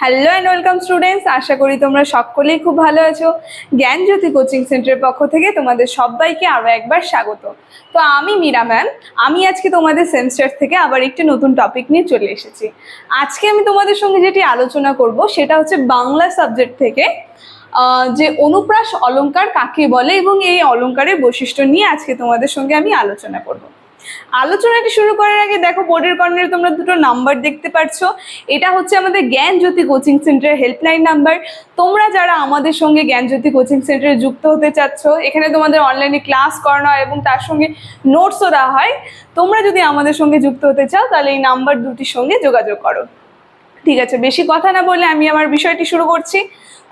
Hello and welcome students আশা করি তোমরা সকলেই খুব ভালো আছো। জ্ঞানজ্যোতি কোচিং সেন্টারের পক্ষ থেকে তোমাদের সবাইকে আরও একবার স্বাগত। তো আমি মীরা ম্যাম। আমি আজকে তোমাদের সেমিস্টার থেকে আবার একটি নতুন টপিক নিয়ে চলে এসেছি। আজকে আমি তোমাদের সঙ্গে যেটি আলোচনা করব, সেটা হচ্ছে বাংলা সাবজেক্ট থেকে যে অনুপ্রাস অলঙ্কার কাকে বলে এবং এই অলংকারের বৈশিষ্ট্য নিয়ে আজকে তোমাদের সঙ্গে আমি আলোচনা করব। আলোচনাটি শুরু করার আগে দেখো বোর্ডের কর্নারে তোমরা দুটো নাম্বার দেখতে পাচ্ছ এটা হচ্ছে আমাদের জ্ঞান জ্যোতি কোচিং সেন্টারের হেল্পলাইন নাম্বার তোমরা যারা আমাদের সঙ্গে জ্ঞান জ্যোতি কোচিং সেন্টারে যুক্ত হতে চাচ্ছ, এখানে তোমাদের অনলাইনে ক্লাস করানো হয় এবং তার সঙ্গে নোটসও দেওয়া হয়। তোমরা যদি আমাদের সঙ্গে যুক্ত হতে চাও, তাহলে এই নাম্বার দুটির সঙ্গে যোগাযোগ করো। ঠিক আছে, বেশি কথা না বলে আমি আমার বিষয়টি শুরু করছি।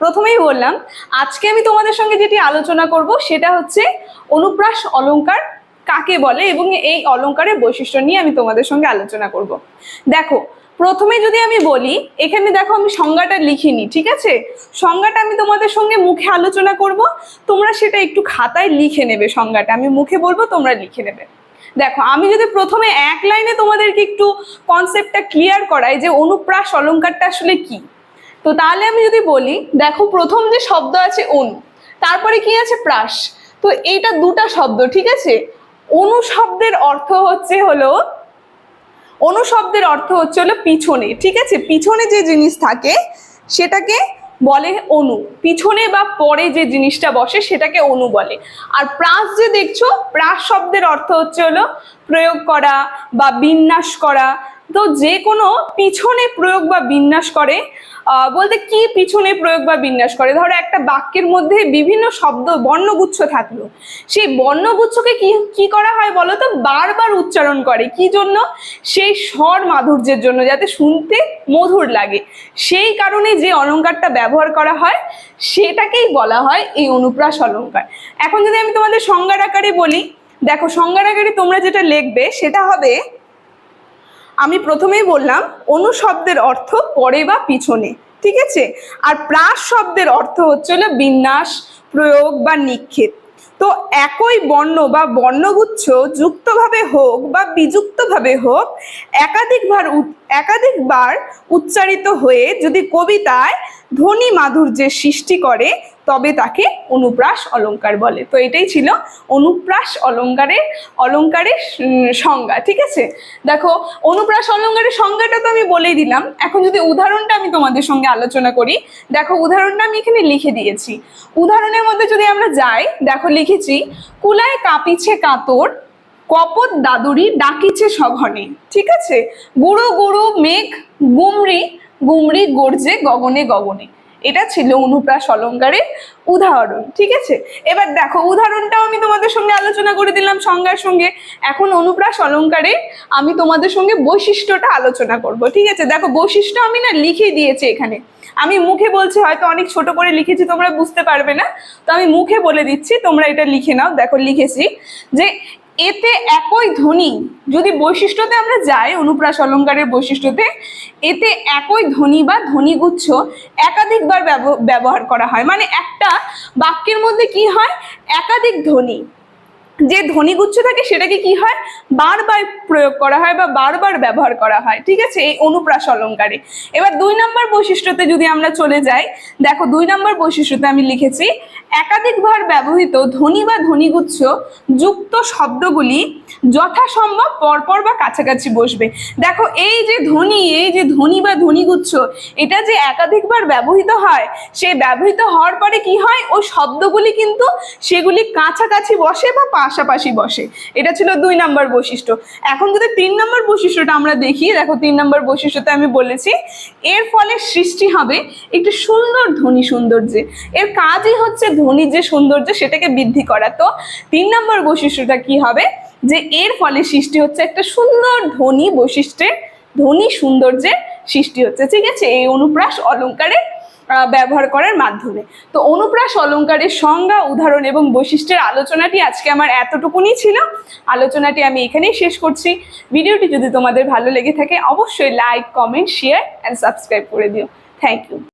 প্রথমেই বললাম, আজকে আমি তোমাদের সঙ্গে যেটি আলোচনা করব, সেটা হচ্ছে অনুপ্রাস অলংকার কাকে বলে এবং এই অলংকারের বৈশিষ্ট্য নিয়ে আমি তোমাদের সঙ্গে আলোচনা করব। দেখো, প্রথমে যদি আমি বলি, এখানে দেখো আমি সংজ্ঞাটা লিখিনি, ঠিক আছে? সংজ্ঞাটা আমি তোমাদের সঙ্গে মুখে আলোচনা করব, তোমরা সেটা একটু খাতায় লিখে নেবে সংজ্ঞাটা। আমি মুখে বলব, তোমরা লিখে নেবে। দেখো, আমি যদি প্রথমে এক লাইনে তোমাদেরকে একটু কনসেপ্টটা ক্লিয়ার করাই যে অনুপ্রাস অলঙ্কারটা আসলে কি, তো তাহলে আমি যদি বলি, দেখো প্রথম যে শব্দ আছে অনু, তারপরে কি আছে প্রাস, তো এইটা দুটা শব্দ, ঠিক আছে? অনু শব্দের অর্থ হচ্ছে হলো, অনুশব্দের অর্থ হচ্ছে হলো পিছনে, ঠিক আছে? পিছনে যে জিনিস থাকে, সেটাকে বলে অনু। পিছনে বা পরে যে জিনিসটা বসে, সেটাকে অনু বলে। আর প্রাস যে দেখছ, প্রাস শব্দের অর্থ হচ্ছে হলো প্রয়োগ করা বা বিন্যাস করা তো যে কোনো পিছনে প্রয়োগ বা বিন্যাস করে বলতে কি পিছনে প্রয়োগ বা বিন্যাস করে? ধরো একটা বাক্যের মধ্যে বিভিন্ন শব্দ, বর্ণগুচ্ছ থাকল। সেই বর্ণগুচ্ছকে কি কি করা হয় বলো তো? বারবার উচ্চারণ করে। কি জন্য? সেই স্বর মাধুর্যের জন্য, যাতে শুনতে মধুর লাগে। সেই কারণে যে অলঙ্কারটা ব্যবহার করা হয়, সেটাকেই বলা হয় এই অনুপ্রাস অলঙ্কার। এখন যদি আমি তোমাদের সংজ্ঞার আকারে বলি, দেখো সংজ্ঞার আকারে তোমরা যেটা লিখবে, সেটা হবে আমি প্রথমেই বললাম, অনু শব্দের অর্থ পরে বা পিছনে, ঠিক আছে? আর প্রাস শব্দের অর্থ হচ্ছে হলো বিন্যাস, প্রয়োগ বা নিক্ষেপ। তো একই বর্ণ বা বর্ণগুচ্ছ যুক্তভাবে হোক বা বিযুক্তভাবে হোক, একাধিকবার একাধিকবার উচ্চারিত হয়ে যদি কবিতায় ধ্বনি মাধুর্যের সৃষ্টি করে তবে তাকে অনুপ্রাস অলঙ্কার বলে। তো এটাই ছিল অনুপ্রাস অলংকারের উম, সংজ্ঞা ঠিক আছে? দেখো অনুপ্রাস অলংকারের সংজ্ঞাটা তো আমি বলেই দিলাম। এখন যদি উদাহরণটা আমি তোমাদের সঙ্গে আলোচনা করি দেখো উদাহরণটা আমি এখানে লিখে দিয়েছি। উদাহরণের মধ্যে যদি আমরা যাই দেখো লিখেছি কুলায় কাঁপিছে কাতর কপত দাদুরি ডাকিছে সঘনে ঠিক আছে? গুরু গুরু মেঘ গুমরি গুমরি গর্জে গগনে গগনে। এটা ছিল অনুপ্রাস অলঙ্কারের উদাহরণ, ঠিক আছে? এবার দেখো, উদাহরণটাও আমি তোমাদের সঙ্গে আলোচনা করে দিলাম সংজ্ঞার সঙ্গে। এখন অনুপ্রাস অলঙ্কারে আমি তোমাদের সঙ্গে বৈশিষ্ট্যটা আলোচনা করব, ঠিক আছে? দেখো, বৈশিষ্ট্য আমি না লিখে দিয়েছি এখানে। আমি মুখে বলছি, হয়তো অনেক ছোট করে লিখেছি, তোমরা বুঝতে পারবে না। তো আমি মুখে বলে দিচ্ছি, তোমরা এটা লিখে নাও। দেখো, লিখেছি যে এতে একই ধ্বনি, যদি বৈশিষ্ট্যতে আমরা যাই, অনুপ্রাস অলঙ্কারের বৈশিষ্ট্যতে, এতে একই ধ্বনি বা ধ্বনিগুচ্ছ একাধিকবার ব্যব- ব্যবহার করা হয়। মানে একটা বাক্যের মধ্যে কি হয়? একাধিক ধ্বনি। যে ধ্বনিগুচ্ছ থাকে সেটাকে কি হয়? বারবার প্রয়োগ করা হয় বা বারবার ব্যবহার করা হয়, ঠিক আছে? এই অনুপ্রাস অলঙ্কারে এবার দুই নম্বর বৈশিষ্ট্যতে যদি আমরা চলে যাই, দেখো দুই নম্বর বৈশিষ্ট্যতে আমি লিখেছি, একাধিকবার ব্যবহৃত ধ্বনি বা ধ্বনিগুচ্ছ যুক্ত শব্দগুলি যথাসম্ভব পরপর বা কাছাকাছি বসবে। দেখো এই যে ধ্বনি, এই যে ধ্বনি বা ধ্বনিগুচ্ছ, এটা যে একাধিকবার ব্যবহৃত হয় সেই ব্যবহৃত হওয়ার পরে কি হয়? ওই শব্দগুলি কিন্তু সেগুলি কাছাকাছি বসে বা পাশাপাশি বসে। এটা ছিল দুই নম্বর বৈশিষ্ট্য। এখন যদি তিন নম্বর বৈশিষ্ট্যটা আমরা দেখি দেখো তিন নম্বর বৈশিষ্ট্যতে আমি বলেছি এর ফলে সৃষ্টি হবে একটি সুন্দর ধ্বনি সৌন্দর্যে। এর কাজই হচ্ছে ধ্বনির যে সৌন্দর্য সেটাকে বৃদ্ধি করা। তো তিন নম্বর বৈশিষ্ট্যটা কি হবে? যে এর ফলে সৃষ্টি হচ্ছে একটা সুন্দর ধ্বনি বৈশিষ্ট্যের ধ্বনি সৌন্দর্যের সৃষ্টি হচ্ছে। ঠিক আছে? এই অনুপ্রাস অলঙ্কারে আহ, ব্যবহার করার মাধ্যমে। তো অনুপ্রাস অলঙ্কারের সংজ্ঞা, উদাহরণ এবং বৈশিষ্ট্যের আলোচনাটি আজকে আমার এতটুকুনি ছিল। আলোচনাটি আমি এখানেই শেষ করছি। ভিডিওটি যদি তোমাদের ভালো লেগে থাকে, অবশ্যই like comment share and subscribe করে দিও। Thank you